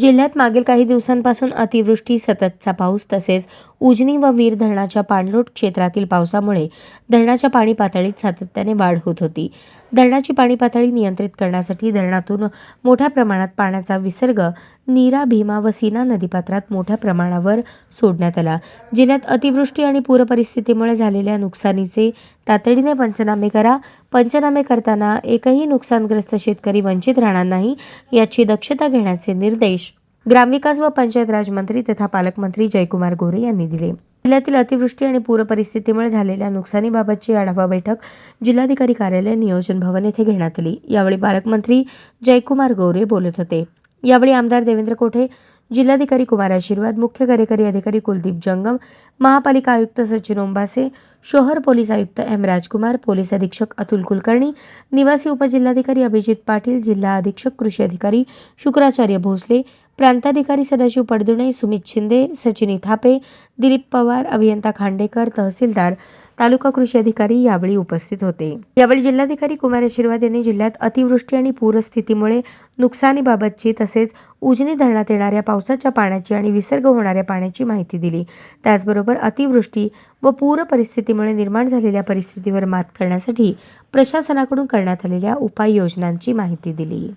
जिल्ह्यात मागील काही दिवसांपासून अतिवृष्टी सततचा पाऊस तसेच उजनी व वीर धरणाच्या पाणलोट क्षेत्रातील पावसामुळे धरणाच्या पाणी पातळीत सातत्याने वाढ होत होती. धरणाची पाणी पातळी नियंत्रित करण्यासाठी धरणातून मोठ्या प्रमाणात पाण्याचा विसर्ग नीरा भीमा व सीना नदीपात्रात मोठ्या प्रमाणावर सोडण्यात आला. जिल्ह्यात अतिवृष्टी आणि पूरपरिस्थितीमुळे झालेल्या नुकसानीचे तातडीने पंचनामे करा. पंचनामे करताना एकही नुकसानग्रस्त शेतकरी वंचित राहणार नाही याची दक्षता घेण्याचे निर्देश ग्रामविकास व पंचायत राज मंत्री तथा पालकमंत्री जयकुमार गोरे यांनी दिले. जिल्ह्यातील अतिवृष्टी आणि पूरपरिस्थितीमुळे झालेल्या नुकसानीबाबतची आढावा बैठक जिल्हाधिकारी कार्यालय नियोजन भवन येथे घेण्यात आली. यावेळी पालकमंत्री जयकुमार गोरे बोलत होते. यावेळी आमदार देवेंद्र कोठे जिल्हाधिकारी कुमार आशीर्वाद मुख्य कार्यकारी अधिकारी कुलदीप जंगम महापालिका आयुक्त सचिन ओंबासे शोहर पोलीस आयुक्त एम राजकुमार पोलीस अधीक्षक अतुल कुलकर्णी निवासी उपजिल्हाधिकारी अभिजित पाटील जिल्हा अधीक्षक कृषी अधिकारी शुक्राचार्य भोसले प्रांताधिकारी सदाशिव पडदुणे सुमित शिंदे सचिनी थापे दिलीप पवार अभियंता खांडेकर तहसीलदार तालुका कृषी अधिकारी यावेळी उपस्थित होते. यावेळी जिल्हाधिकारी कुमार आशीर्वाद यांनी जिल्ह्यात अतिवृष्टी आणि पूरस्थितीमुळे नुकसानीबाबतची तसेच उजनी धरणात येणाऱ्या पावसाच्या पाण्याची आणि विसर्ग होणाऱ्या पाण्याची माहिती दिली. त्याचबरोबर अतिवृष्टी व पूर परिस्थितीमुळे निर्माण झालेल्या परिस्थितीवर मात करण्यासाठी प्रशासनाकडून करण्यात आलेल्या उपाययोजनांची माहिती दिली.